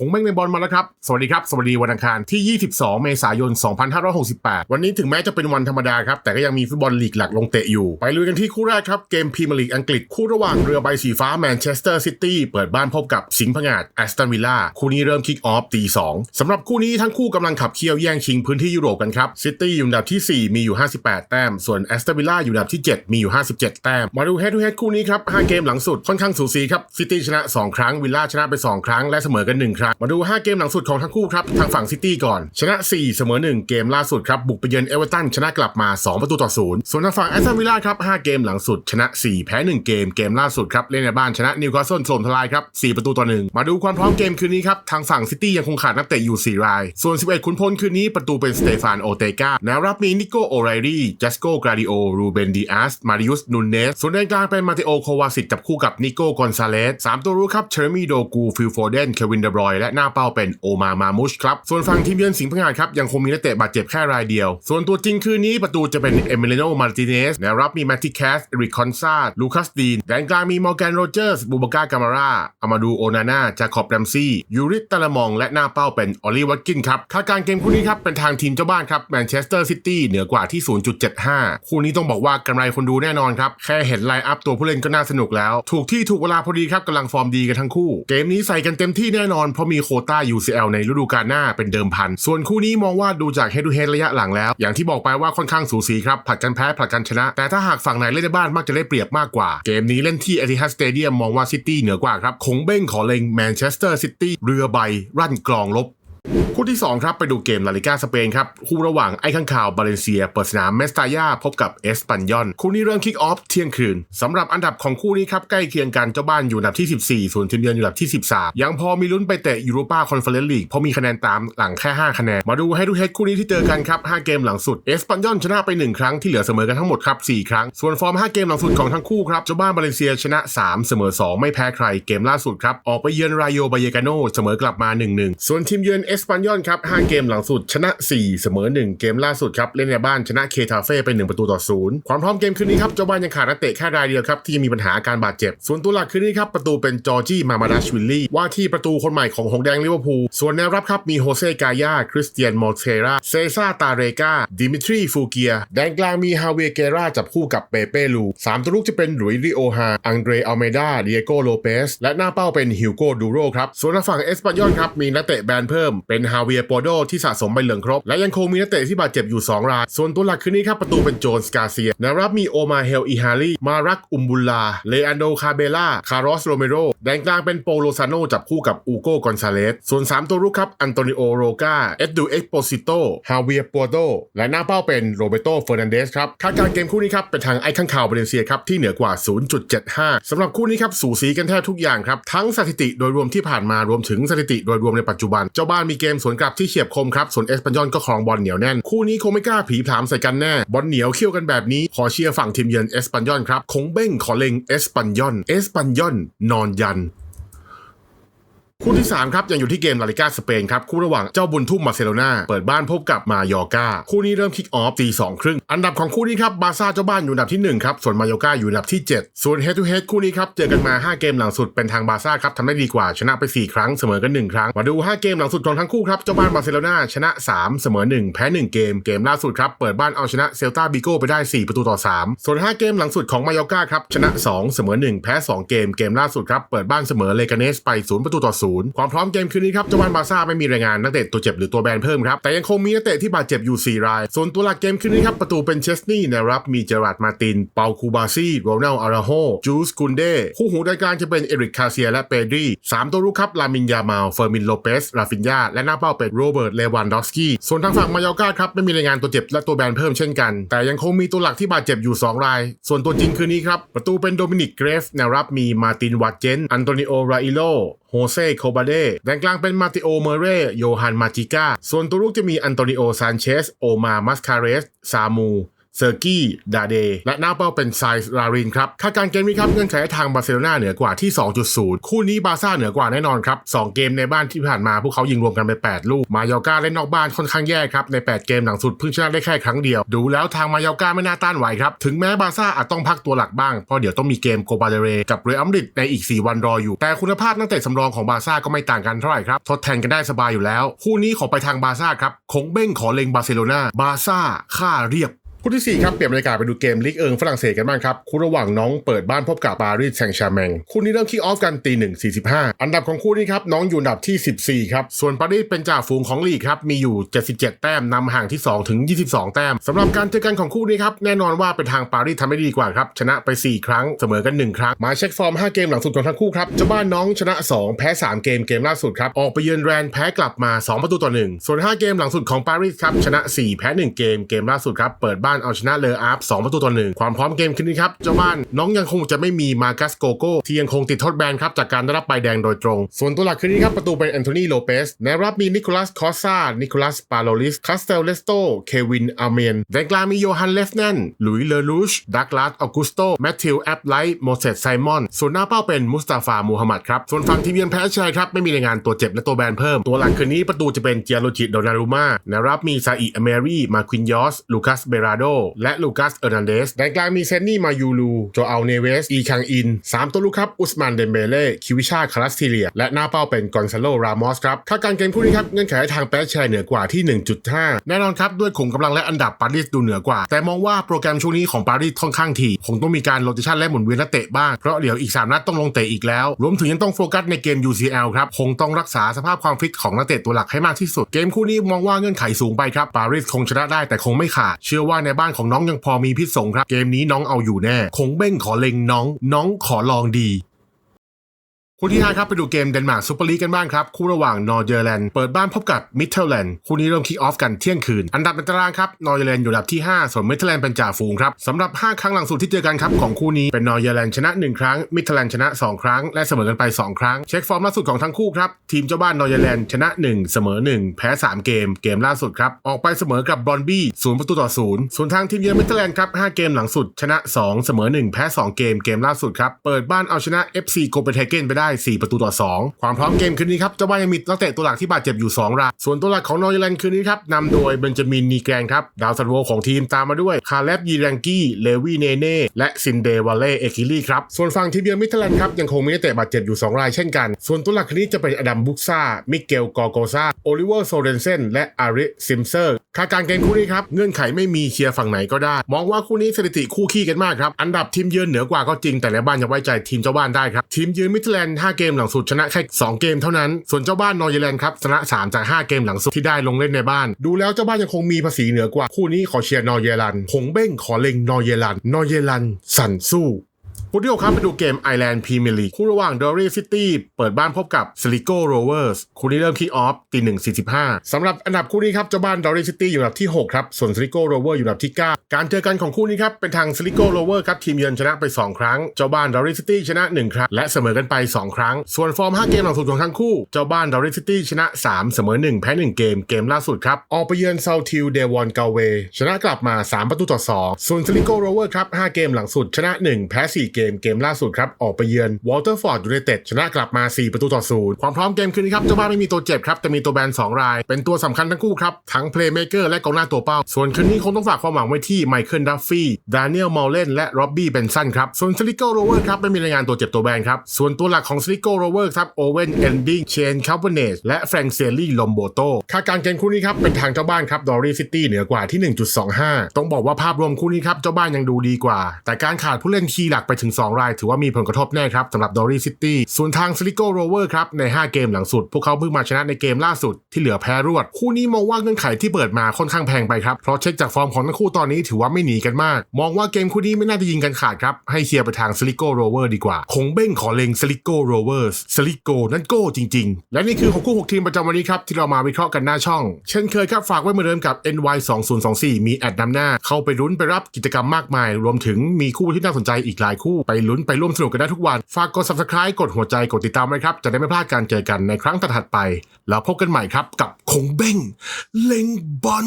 ผมแม่งในบอลมาแล้วครับ สวัสดีครับ สวัสดีวันอังคารที่ 22 เมษายน 2568 วันนี้ถึงแม้จะเป็นวันธรรมดาครับ แต่ก็ยังมีฟุตบอลลีกหลักลงเตะอยู่ ไปลุยกันที่คู่แรกครับ เกมพรีเมียร์ลีกอังกฤษคู่ระหว่างเรือใบสีฟ้าแมนเชสเตอร์ซิตี้เปิดบ้านพบกับสิงห์ผงาดแอสตันวิลล่าคู่นี้เริ่มคิกออฟตีสองสำหรับคู่นี้ทั้งคู่กำลังขับเคี่ยวแย่งชิงพื้นที่ยุโรปกันครับซิตี้อยู่อันดับที่ 4 มีอยู่ 58 แต้ม ส่วนแอสตันวิลล่าอยู่อันดับที่ 7 มีอยู่ 57 แต้ม มาดูเฮดทูเฮดคู่นี้ครับ5เกมหลังสุดค่อนข้างสูสีครับซิตี้ชนะ 2 ครั้งวิลล่าชนะไป 2 ครั้งและเสมอกัน1ครั้งมาดู 5 เกมหลังสุดของทั้งคู่ครับ ทางฝั่งซิตี้ก่อน ชนะ 4 เสมอ 1 เกมล่าสุดครับบุกไปเยือนเอเวอเรตันชนะกลับมา 2 ประตูต่อ0ส่วนทางฝั่งแอสตันวิลล่าครับ 5 เกมหลังสุด ชนะ 4 แพ้ 1 เกมเกมล่าสุดครับเล่นในบ้านชนะนิวคาสเซิลโถล่มทลายครับ 4 ประตูต่อ 1 มาดูความพร้อมเกมคืนนี้ครับทางฝั่งซิตี้ยังคงขาดนักเตะอยู่ 4 ราย ส่วน 11 ขุนพลคืนนี้ประตูเป็นสเตฟานโอเตกาแนวรับมีนิโกโอไรรี่เจสโกกราดิโอรูเบนดิอาสมาริอุสนุนเนสส่วนแดนกลางเป็นมาเตโอโควาสิตจับคู่กับนิโกกอนซาเลสสามตัวรู้ครับเชอร์มีโดกูฟิลโฟเดนเควินเดบรอยและหน้าเป้าเป็นโอมามามุชครับ ส่วนฝั่งทีมเยือนสิงห์พังงานครับยังคงมีนักเตะบาดเจ็บแค่รายเดียว ส่วนตัวจริงคืนนี้ประตูจะเป็นเอเมเลโนมาร์ติเนสแนวรับมีแมตติแคสเอริคอนซาลูคัสดีนแดนกลางมีมอร์แกนโรเจอร์สบูบากากามาราอามาดูโอนาน่าจาคอบแรมซี่ยูริตตาลามองและหน้าเป้าเป็นออลิวัตกินครับคาดการ์เกมคู่นี้ครับเป็นทางทีมเจ้าบ้านครับแมนเชสเตอร์ซิตี้เหนือกว่าที่ 0.75 คู่นี้ต้องบอกว่ากำไรคนดูแน่นอนครับแค่เห็นไลน์อัพตัวผู้เล่นก็น่าสนุกแล้ว ถูกที่ถูกเวลาพอดีครับกำลังฟอร์มดีกันทั้งคู่ เกมนี้ใส่กันเต็มที่แน่นอนเพราะมีโคต้า UCL ในฤดูกาลหน้าเป็นเดิมพัน ส่วนคู่นี้มองว่าดูจาก head to head ระยะหลังแล้ว อย่างที่บอกไปว่าค่อนข้างสูสีครับผลัดกันแพ้ผลัดกันชนะ แต่ถ้าหากฝั่งไหนเล่นในบ้านมักจะได้เปรียบมากกว่า เกมนี้เล่นที่ Etihad Stadium มองว่าซิตี้เหนือกว่าครับคงเบ้งขอเล็งแมนเชสเตอร์ซิตี้เรือใบ รั่นกลองลบ คู่ที่ 2 ครับ ไปดูเกมลาลิก้าสเปนครับ คู่ระหว่างไอ้ข้างข่าวบาเลนเซีย เปิดสนามเมสตายาพบกับเอสปันยอน คู่นี้เริ่มคิกออฟเที่ยงคืนสำหรับอันดับของคู่นี้ครับ ใกล้เคียงกันเจ้าบ้านอยู่อันดับที่ 14 ส่วนทีมเยือนอยู่อันดับที่ 13 ยังพอมีลุ้นไปเตะยูโรปาคอนเฟอเรนซ์ลีกเพราะมีคะแนนตามหลังแค่ 5 คะแนน มาดูให้ดูเฮดคู่นี้ที่เจอกันครับ5เกมหลังสุดเอสปันยอนชนะไป 1 ครั้งที่เหลือเสมอกันทั้งหมดครับ4ครั้งส่วนฟอร์ม 5 เกมหลังสุดของทั้งคู่ครับเจ้าบ้านบาเลนเซียชนะ 3 เสมอ 2 ไม่แพ้ใครเกมล่าสุดครับออกไปเยือนรายโยบาเยกาโนเสมอกลับมา 1-1 ส่วนทีมเยือนเอสสปันยอนครับ5เกมหลังสุดชนะ 4 เสมอ 1 เกมล่าสุดครับเล่นในบ้านชนะเคทาเฟ่ไป1ประตูต่อ0ความพร้อมเกมคืนนี้ครับเจ้าบ้านยังขาดนักเตะแค่รายเดียวครับที่ยังมีปัญหาอาการบาดเจ็บ ส่วนตัวหลักคืนนี้ครับประตูเป็นจอร์จี้มามาดาชวิลลี่ว่าที่ประตูคนใหม่ของหงแดงลิเวอร์พูลส่วนแนวรับครับมีโฮเซกายาคริสเตียนมอเทราเซซ่าตาเรกาดิมิทรีฟูเกียแดนกลางมีฮาเวเกราจับคู่กับเปเป้ลูสามตัวลูกจะเป็นหลุยส์ริโอฮาอังเดรอัลเมดาเดียโกโลเปสและหน้าเป้าเป็นฮิวโกดูโรครับส่วนฝั่งเอสปันยอนครับมีนักเตะแบนเพิ่มเป็นฮาเวียโปโดที่สะสมใบเหลืองครบ และยังคงมีนักเตะที่บาดเจ็บอยู่ 2 ราย ส่วนตัวหลักคืนนี้ครับประตูเป็นโจนสกาเซียแนวรับมีโอมาเฮลอิฮารีมารักอุมบุลลาเลอันโดคาเบล่าคาร์ลอสโรเมโรแดนกลางเป็นโปโลซาโนจับคู่กับอูโกกอนซาเลสส่วน 3 ตัวรุกครับอันโตนิโอโรกาเอ็ดดูเอ็กโปซิโตฮาเวียปัวโตและหน้าเป้าเป็นโรเบโตเฟอร์นันเดสครับคาดการ์เกมคู่นี้ครับเป็นทางไอ้ข้างข่าวบาเลเซียครับที่เหนือกว่า 0.75สำหรับคู่นี้ครับสูสีกันแทบทุกอย่างครับทั้งสถิติโดยรวมที่ผ่านมารวมถึงสถิติโดยรวมในปัจจุบันเจ้าบ้านมีเกมสวนกลับที่เฉียบคมครับ ส่วนเอสปันยอนก็ครองบอลเหนียวแน่น คู่นี้คงไม่กล้าผีผลามใส่กันแน่ บอลเหนียวเคี่ยวกันแบบนี้ ขอเชียร์ฝั่งทีมเยือนเอสปันยอนครับ คงเบ้งขอเล็งเอสปันยอน เอสปันยอน นอนยัน คู่ที่ 3 ครับ ยังอยู่ที่เกมลาลิกาสเปนครับ คู่ระหว่างเจ้าบุญทุ่มมาเซโลนาเปิดบ้านพบกับมายอกาคู่นี้เริ่มคิกออฟตีสองครึ่ง อันดับของคู่นี้ครับบาซ่าเจ้าบ้านอยู่อันดับที่ 1 ครับ ส่วนมายอกาอยู่อันดับที่ 7 ส่วนเฮดทูเฮดคู่นี้ครับเจอกันมา 5 เกมหลังสุดเป็นทางบาซ่าครับทำได้ดีกว่าชนะไป 4 ครั้งเสมอกัน 1 ครั้ง มาดู 5 เกมหลังสุดของทั้งคู่ครับเจ้าบ้านบาร์เซโลนาชนะ 3 เสมอ 1 แพ้ 1 เกม เกมล่าสุดครับเปิดบ้านเอาชนะเซลตาบิโก้ไปได้ 4 ประตูต่อ 3 ส่วน 5 เกมหลังสุดของมายอกาครับชนะ 2 เสมอ 1 แพ้ 2 เกมเกมล่าสุดครับเปิดบ้านเสมอเลกาเนสไป 0 ประตูต่อ 0ความพร้อมเกมคืนนี้ครับเจ้าบ้านบาร์ซ่าไม่มีรายงานนักเตะตัวเจ็บหรือตัวแบนเพิ่มครับ แต่ยังคงมีนักเตะที่บาดเจ็บอยู่ 4 ราย ส่วนตัวหลักเกมคืนนี้ครับ ประตูเป็นเชสนีย์นะครับ มีเจอราร์ดมาติน เปาคูบาซี่โรนัลอาราโฮจูสกุนเดคู่หูรายการจะเป็นเอริกคาเซียและเปดรีสามตัวรุกครับลามินยามาลเฟอร์มินโลเปสราฟินยาและหน้าเป้าเป็นโรเบิร์ตเลวันดอฟสกี้ส่วนทางฝั่งมายอกาครับไม่มีรายงานตัวเจ็บและตัวแบนเพิ่มเช่นกัน แต่ยังคงมีตัวหลักที่บาดเจ็บอยู่ 2 ราย ส่วนตัวจริงคืนนี้ครับประตูเป็นโดมินิกเกรฟแนวรับมีมาตินวัตเจนอันโตนิโอราอิโลโฮเซ่โคบาเดแดนกลางเป็นมาติโอ เมเรโยฮันมาจิก้า ส่วนตัวลูกจะมีอันโตนิโอ ซานเชส โอมา มัสคาเรส ซามู เซอร์กี้ดาเดและหน้าเป้าเป็นไซส์ลารินครับค่าการเกมนี้ครับเงื่อนไข้ทางบาร์เซโลนาเหนือกว่าที่ 2.0 คู่นี้บาร์ซ่าเหนือกว่าแน่นอนครับสองเกมในบ้านที่ผ่านมาพวกเขายิงรวมกันไป 8 ลูก มายอกาเล่นนอกบ้านค่อนข้างแย่ครับ ใน 8 เกมหลังสุดเพิ่งชนะได้แค่ครั้งเดียว ดูแล้วทางมายอกาไม่น่าต้านไหวครับ ถึงแม้บาร์ซ่าอาจต้องพักตัวหลักบ้าง เพราะเดี๋ยวต้องมีเกมโกบาเดเรกับเรอัมริดในอีก 4 วันรออยู่ แต่คุณภาพนักเตะสำรองของบาร์ซ่าก็ไม่ต่างกันเท่าไหร่ครับ ทดแทนกันได้สบายอยู่แล้ว คู่นี้ขอไปทางบาร์ซ่าครับคงเบ้งขอเล็งบาร์เซโลนาบาร์ซ่าค่าเรียบ คู่ที่ 4 ครับเปลี่ยนบรรยากาศไปดูเกมลีกเอิงฝรั่งเศสกันบ้างครับ คู่ระหว่างน้องเปิดบ้านพบกับปารีสแซงต์แชร์แมงคู่นี้เริ่มคิกออฟกันตีหนึ่งสี่สิบห้าอันดับของคู่นี้ครับน้องอยู่อันดับที่ 14 ครับ ส่วนปารีสเป็นจ่าฝูงของลีกครับมีอยู่ 77 แต้มนำห่างที่ 2 ถึง 22 แต้มสำหรับการเจอกันของคู่นี้ครับแน่นอนว่าเป็นทางปารีสทำได้ดีกว่าครับชนะไป 4 ครั้งเสมอกัน 1 ครั้งมาเช็คฟอร์ม 5 เกมหลังสุดของทั้งคู่ครับเจ้าบ้านน้องชนะ 2 แพ้ 3 เกมเกมล่าสุดครับออกไปเยือนแรนแพ้กลับมา 2 ประตูต่อ1ส่วน 5 เกมหลังสุดของปารีสครับชนะ 4 แพ้ 1 เกมเกมล่าสุดครับเปิดบ้านเอาชนะเลออาร์ฟ2ประตูต่อ1ความพร้อมเกมคืนนี้ครับเจ้าบ้านน้องยังคงจะไม่มีมากัสโกโก้ที่ยังคงติดโทษแบนครับจากการได้รับใบแดงโดยตรง ส่วนตัวหลักคืนนี้ครับประตูเป็นแอนโทนีโลเปสในรับมีนิโคลัสคอสซานิโคลัสปาโลลิสคาสเตลเลสโตเควินอาเมนแดงกลางมีโยฮันเลฟแนนหลุยเลอรูชดักลาสออกุสโตแมทธิวแอปไลท์โมเสสไซมอนส่วนหน้าเป้าเป็นมุสตาฟามูฮัมหมัดครับส่วนฝั่งทีมเยือนแพ้ชัยครับไม่มีรายงานตัวเจ็บและตัวแบนเพิ่ม ตัวหลักคืนนี้ประตูจะเป็นเจียโรจิโดนารุมาในรับมีซาอิอเมรีมาควินยอสลูคัสเบราโด และลูคัสเอร์นันเดสแดงกลางมีเซนนี่มายูลูโจอัลเนเวส อีคังอินสามตัวลูกครับ อุสมานเดมเบเล่คิวิชาคารัสทีเลีย และหน้าเป้าเป็นกอนซาโลรามอสครับค่าการเกมคู่นี้ครับเงื่อนไขทางแปรแชร์เหนือกว่าที่ 1.5 แน่นอนครับ ด้วยขุมกำลังและอันดับปารีสดูเหนือกว่า แต่มองว่าโปรแกรมช่วงนี้ของปารีสค่อนข้างถี่คงต้องมีการโรเตชันและหมุนเวียนนักเตะบ้างเพราะเดี๋ยวอีก3นัดต้องลงเตะอีกแล้ว รวมถึงยังต้องโฟกัสในเกม UCL ครับคงต้องรักษาสภาพความฟิตของนักเตะตัวหลักให้มากที่สุด เกมคู่นี้มองว่าเงื่อนไขสูงไปครับปารีสคงชนะได้แต่คงไม่ขาดเชื่อว่าในในบ้านของน้องยังพอมีพิษสงครับ เกมนี้น้องเอาอยู่แน่ คงเบ้งขอเล็งน้อง น้องขอลองดี คู่ที่ 5 ครับ ไปดูเกมเดนมาร์กซูเปอร์ลีกกันบ้างครับ คู่ระหว่างนอร์เยอร์แลนด์เปิดบ้านพบกับมิดเทิลแลนด์คู่นี้เริ่มคิกออฟกันเที่ยงคืน อันดับในตารางครับนอร์เยอร์แลนด์อยู่อันดับที่ 5 ส่วนมิดเทิลแลนด์เป็นจ่าฝูงครับสำหรับ 5 ครั้งหลังสุดที่เจอกันครับของคู่นี้เป็นนอร์เยอร์แลนด์ชนะ 1 ครั้งมิดเทิลแลนด์ชนะ 2 ครั้ง และเสมอกันไป 2 ครั้ง เช็คฟอร์มล่าสุดของทั้งคู่ครับทีมเจ้าบ้านนอร์เยอร์แลนด์ชนะ 1 เสมอ 1 แพ้ 3 เกม เกมล่าสุดครับออกไปเสมอกับบรอนบี้ศูนย์ประตูต่อศูนย์ส่วนทางทีมเยือนมิดเทิลแลนด์ครับ5เกมหลังสุดชนะ 2 เสมอ 1 แพ้ 2 เกมเกมล่าสุดครับเปิดบ้านเอาชนะ FC โกเปนเฮเกนไปได้4ประตูต่อ2ความพร้อมเกมคืนนี้ครับเจ้าบ้านยังมีนักเตะตัวหลักที่บาดเจ็บอยู่ 2 ราย ส่วนตัวหลักของนอร์เยอร์แลนด์คืนนี้ครับนำโดยเบนจามินนีแกรนครับดาวซันโวของทีมตามมาด้วยคาร์เลบยีแรงกี้เลวีเนเน่และซินเดวัลเล่เอคิลี่ครับส่วนฝั่งทีมเยือนมิเทแลนด์ครับยังคงมีนักเตะบาดเจ็บอยู่ 2 รายเช่นกัน ส่วนตัวหลักคืนนี้จะเป็นอดัมบุกซ่ามิเกลกอโกซาโอลิเวอร์โซเรนเซนและอาริซิมเซอร์คาการเกมคู่นี้ครับเงื่อนไขไม่มีเชียร์ฝั่งไหนก็ได้ มองว่าคู่นี้สถิติคู่ขี้กันมากครับอันดับทีมเยือนเหนือกว่าก็จริงแต่ในบ้านยังไว้ใจทีมเจ้าบ้านได้ครับทีมเยือนมิเทแลนด์5 เกมหลังสุดชนะแค่2เกมเท่านั้น ส่วนเจ้าบ้านนอร์เยอร์แลนด์ครับชนะ 3 จาก 5 เกมหลังสุดที่ได้ลงเล่นในบ้าน ดูแล้วเจ้าบ้านยังคงมีภาษีเหนือกว่าคู่นี้ขอเชียร์นอร์เยอร์แลนด์ผงเบ้งขอเล็งนอร์เยอร์แลนด์นอร์เยอร์แลนด์สั่นสู้ คู่ที่หกครับไปดูเกมไอแลนด์พรีเมียร์ลีกคู่ระหว่างดอรี่ซิตี้เปิดบ้านพบกับสลิโกโรเวอร์สคู่นี้เริ่มคิกออฟตีหนึ่งสี่สิบห้าสำหรับอันดับคู่นี้ครับเจ้าบ้านดอรี่ซิตี้อยู่อันดับที่ 6 ครับ ส่วนสลิโกโรเวอร์อยู่อันดับที่ 9 การเจอกันของคู่นี้ครับ เป็นทางสลิโกโรเวอร์ครับ ทีมเยือนชนะไป 2 ครั้ง เจ้าบ้านดอรี่ซิตี้ชนะ 1 ครั้ง และเสมอกันไป 2 ครั้ง ส่วนฟอร์ม 5 เกมหลังสุดของทั้งคู่ เจ้าบ้านดอรี่ซิตี้ชนะ 3 เสมอ 1 แพ้ 1 เกม เกมล่าสุดครับออกไปเยือนเซาทิลเดวอนกาเวชนะกลับมา 3 ประตูต่อ 2 ส่วนสลิโกโรเวอร์ครับ5เกมหลังสุดชนะ 1 แพ้ 4 เกมเกมล่าสุดครับออกไปเยือนวอลเตอร์ฟอร์ดยูไนเต็ดชนะกลับมา 4 ประตูต่อศูนย์ความพร้อมเกมคืนนี้ครับเจ้าบ้านไม่มีตัวเจ็บครับแต่มีตัวแบน 2 ราย เป็นตัวสำคัญทั้งคู่ครับ ทั้งเพลย์เมเกอร์และกองหน้าตัวเป้า ส่วนคืนนี้คงต้องฝากความหวังไว้ที่ไมเคิลดัฟฟี่ดานิเอลมอลเลนและร็อบบี้เบนสันครับส่วนสลิโกโรเวอร์ครับไม่มีรายงานตัวเจ็บตัวแบนครับส่วนตัวหลักของสลิโกโรเวอร์ครับโอเวนเอนดิงเชนคาร์บเนสและแฟรงเซลลี่ลอมโบโตค่าการเกมคู่นี้ครับเป็นทางเจ้าบ้านครับดอรี่ซิตี้เหนือกว่าที่ 1.25 ต้องบอกว่าภาพรวมคู่นี้ครับเจ้าบ้านยังดูดีกว่า แต่การขาดผู้เล่นคีย์หลักไปถึง2 รายถือว่ามีผลกระทบแน่ครับสำหรับดอรี่ซิตี้ส่วนทางสลิโกโรเวอร์ครับใน 5 เกมหลังสุด พวกเขาเพิ่งมาชนะในเกมล่าสุดที่เหลือแพ้รวด คู่นี้มองว่าเงื่อนไขที่เปิดมาค่อนข้างแพงไปครับ เพราะเช็คจากฟอร์มของทั้งคู่ตอนนี้ถือว่าไม่หนีกันมาก มองว่าเกมคู่นี้ไม่น่าจะยิงกันขาดครับ ให้เชียร์ไปทางสลิโกโรเวอร์ดีกว่า คงเบ้งขอเลงสลิโกโรเวอร์สลิโกนั่นโก้จริง ๆ และนี่คือของคู่6ทีมประจำวันนี้ครับที่เรามาวิเคราะห์กันหน้าช่อง เช่นเคยครับฝากไว้เหมือนเดิมกับ NY 2024มีแอดนำหน้า เข้าไปลุ้นไปรับกิจกรรมมากมาย รวมถึงมีคู่ที่น่าสนใจอีกหลายคู่ไปลุ้นไปร่วมสนุกกันได้ทุกวัน ฝากกด subscribe กดหัวใจกดติดตามไว้ครับ จะได้ไม่พลาดการเจอกันในครั้งถัดไป แล้วพบกันใหม่ครับกับคงเบ้งเล็งบอล